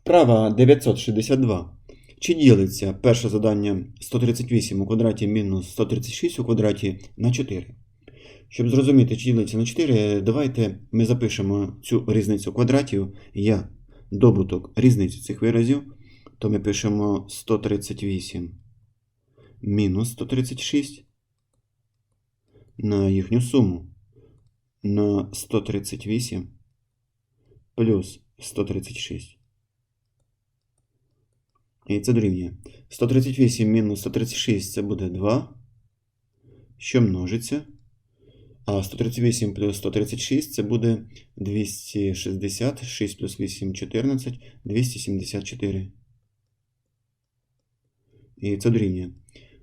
Вправа 962. Чи ділиться перше завдання 138 у квадраті мінус 136 у квадраті на 4? Щоб зрозуміти, чи ділиться на 4, давайте ми запишемо цю різницю квадратів як добуток різниці цих виразів, то ми пишемо 138 мінус 136 на їхню суму на 138 плюс 136. І це дорівнює. 138 мінус 136 це буде 2, що множиться. А 138 плюс 136 це буде 260, 6 плюс 8 14, 274. І це дорівнює.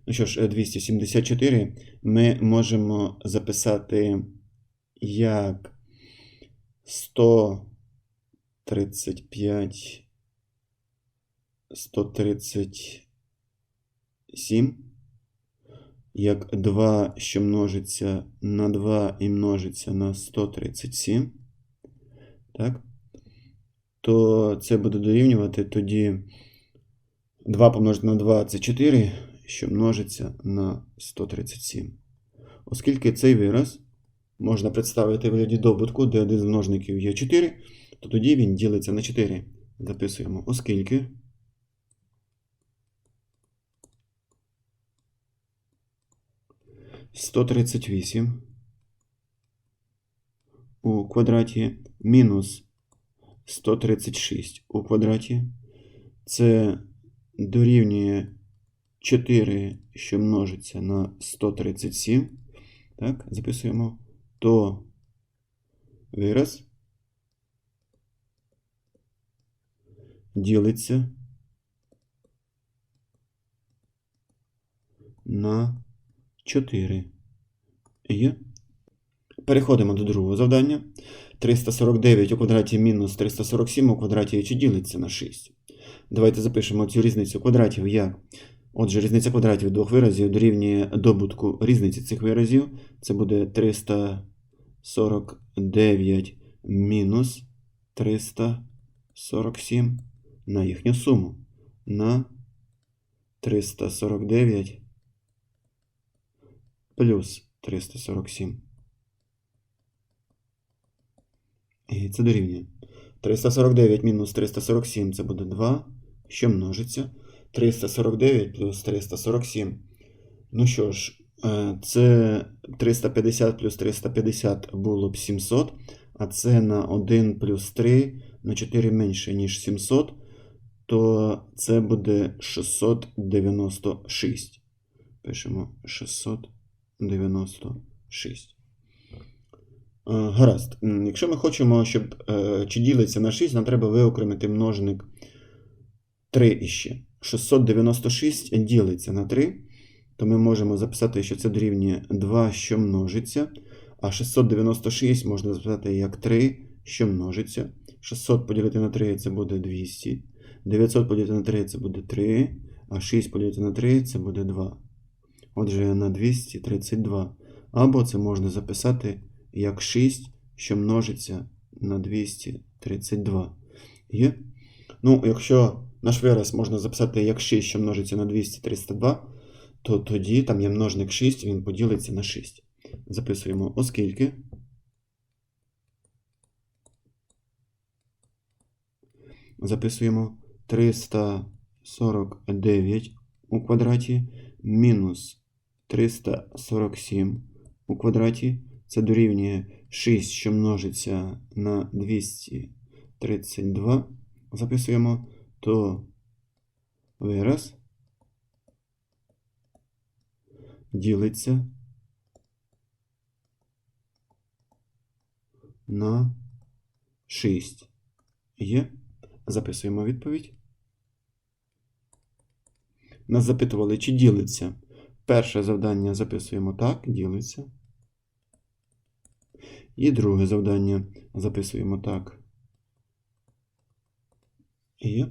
Ну що ж, 274 ми можемо записати як 135 137, як 2, що множиться на 2 і множиться на 137, так? то це буде дорівнювати тоді 2 помножити на 2 це 4, що множиться на 137. Оскільки цей вираз можна представити в вигляді добутку, де один з множників є 4, то тоді він ділиться на 4. Записуємо, оскільки. Сто тридцять вісім у квадраті мінус 136 у квадраті. Це дорівнює 4, що множиться на 137. Так, записуємо. То вираз ділиться на 4. Є. Переходимо до другого завдання. 349 у квадраті мінус 347 у квадраті чи ділиться на 6. Давайте запишемо цю різницю квадратів як. Отже, різниця квадратів двох виразів дорівнює добутку різниці цих виразів. Це буде 349 мінус 347 на їхню суму. На 349 плюс 347. І це дорівнює. 349 мінус 347 це буде 2, що множиться. 349 плюс 347. Ну що ж, е, це 350 плюс 350 було б 700, а це на 1 плюс 3 на 4 менше, ніж 700, то це буде 696. Пишемо 696. Е, Гаразд. Якщо ми хочемо, щоб е, чи ділиться на 6, нам треба виокремити множник 3 іще. 696 ділиться на 3, то ми можемо записати, що це дорівнює 2, що множиться. А 696 можна записати як 3, що множиться. 600 поділити на 3 це буде 200. 900 поділити на 3 це буде 3. А 6 поділити на 3 це буде 2. Отже, на 232. Або це можна записати як 6, що множиться на 232. Є? Ну, якщо наш вираз можна записати як 6, що множиться на 232, то тоді там є множник 6, він поділиться на 6. Записуємо, оскільки. Записуємо 349 у квадраті мінус 347 у квадраті. Це дорівнює 6, що множиться на 232. Записуємо, то вираз ділиться на 6. Є. Записуємо відповідь. Нас запитували, чи ділиться. Перше завдання записуємо так, ділиться. І друге завдання записуємо так. Є.